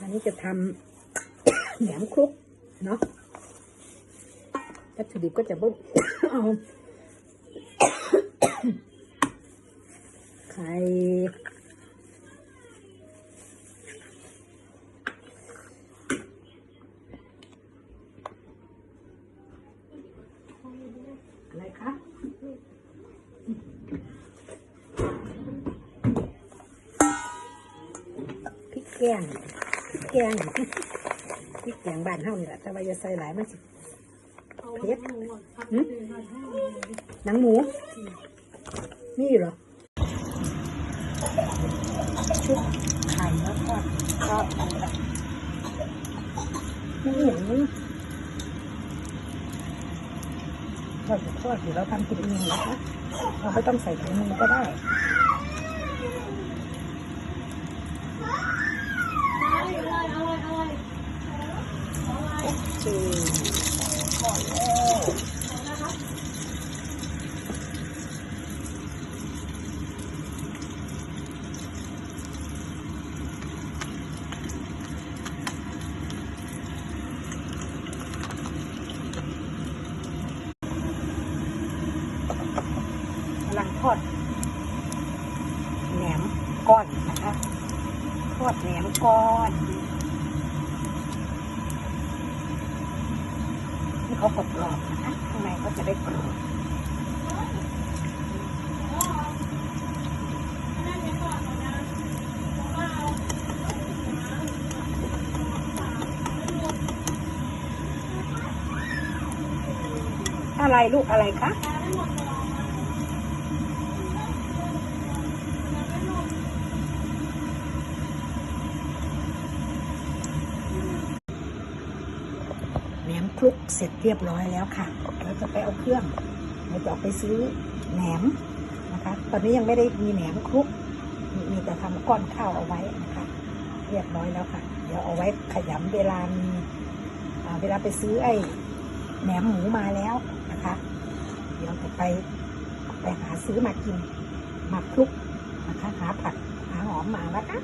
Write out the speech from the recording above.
อันนี้จะทำแหนมคลุกเนาะวัตถุดิบก็จะบุกเอาไข่อะไรคะพริกแกง พริกแกงพริกแกงบ้านเฮานี่แหละแต่ว่าจะใส่หลายมันสิเผ็ดหนังหมูมีอยู่เหรอชุบไข่แล้วก็ก็ไม่เห็นทอดกับทอดอยู่เราทำกินเองนะคะเราไม่ต้องใส่ถุงมือก็ได้ โอเค กำลังทอดแหนมก้อนนะคะทอดแหนมก้อน เขากดกรอบนะคะข้างในก็จะได้กรอบอะไรลูกอะไรคะ แหนมคลุกเสร็จเรียบร้อยแล้วค่ะเราจะไปเอาเครื่องเราจะออกไปซื้อแหนมนะคะ ตอนนี้ยังไม่ได้มีแหนมคลุก มีมีแต่ทำก้อนข้าวเอาไว้นะคะเรียบร้อยแล้วค่ะ เดี๋ยวเอาไว้ขยำเวลามีเวลาไปซื้อไอ้แหนมหมูมาแล้วนะคะ เดี๋ยวจะไปไปหาซื้อมากินมาคลุกนะคะหาผักหาหอมมานะคะ